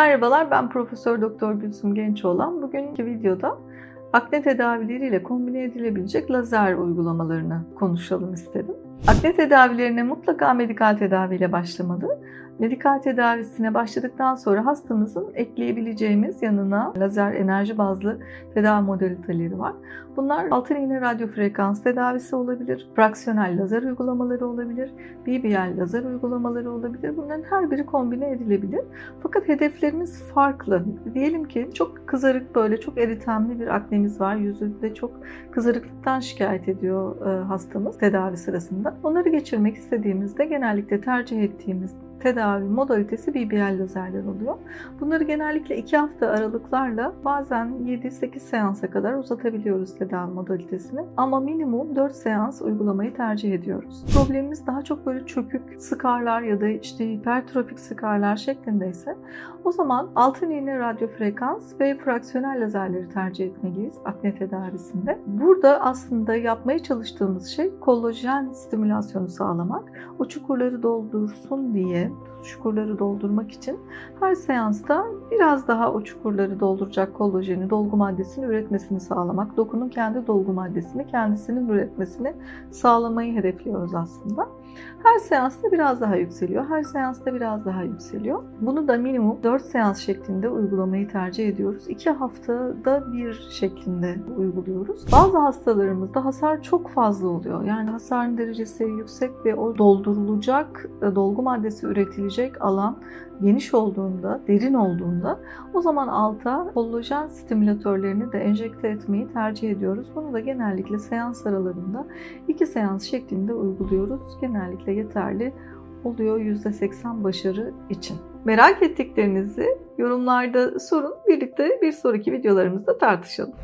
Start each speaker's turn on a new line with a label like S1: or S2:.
S1: Merhabalar ben Profesör Doktor Gülsüm Gençoğlan. Bugünkü videoda akne tedavileriyle kombine edilebilecek lazer uygulamalarını konuşalım istedim. Akne tedavilerine mutlaka medikal tedaviyle başlamalı. Medikal tedavisine başladıktan sonra hastamızın ekleyebileceğimiz yanına lazer enerji bazlı tedavi modaliteleri var. Bunlar altın iğne radyo frekans tedavisi olabilir, fraksiyonel lazer uygulamaları olabilir, BBL lazer uygulamaları olabilir. Bunların her biri kombine edilebilir. Fakat hedeflerimiz farklı. Diyelim ki çok kızarık böyle çok eritemli bir aknemiz var. Yüzünde çok kızarıklıktan şikayet ediyor e, hastamız tedavi sırasında. Onları geçirmek istediğimizde genellikle tercih ettiğimiz tedavi modalitesi BBL lazerler oluyor. Bunları genellikle 2 hafta aralıklarla bazen 7-8 seansa kadar uzatabiliyoruz tedavi modalitesini. Ama minimum 4 seans uygulamayı tercih ediyoruz. Problemimiz daha çok böyle çökük sıkarlar ya da işte hipertrofik sıkarlar şeklindeyse o zaman altın iğne radyo frekans ve fraksiyonel lazerleri tercih etmeliyiz akne tedavisinde. Burada aslında yapmaya çalıştığımız şey kolajen stimülasyonu sağlamak. O çukurları doldursun diye çukurları doldurmak için her seansta biraz daha o çukurları dolduracak kolajeni, dolgu maddesini üretmesini sağlamak, dokunun kendi dolgu maddesini kendisinin üretmesini sağlamayı hedefliyoruz aslında. Her seansta biraz daha yükseliyor, her seansta biraz daha yükseliyor. Bunu da minimum 4 seans şeklinde uygulamayı tercih ediyoruz. 2 haftada bir şeklinde uyguluyoruz. Bazı hastalarımızda hasar çok fazla oluyor. Yani hasarın derecesi yüksek ve o doldurulacak e, dolgu maddesi üretilecek alan geniş olduğunda, derin olduğunda o zaman alta kollajen stimülatörlerini de enjekte etmeyi tercih ediyoruz. Bunu da genellikle seans aralarında iki seans şeklinde uyguluyoruz. Genellikle yeterli oluyor %80 başarı için. Merak ettiklerinizi yorumlarda sorun. Birlikte bir sonraki videolarımızda tartışalım.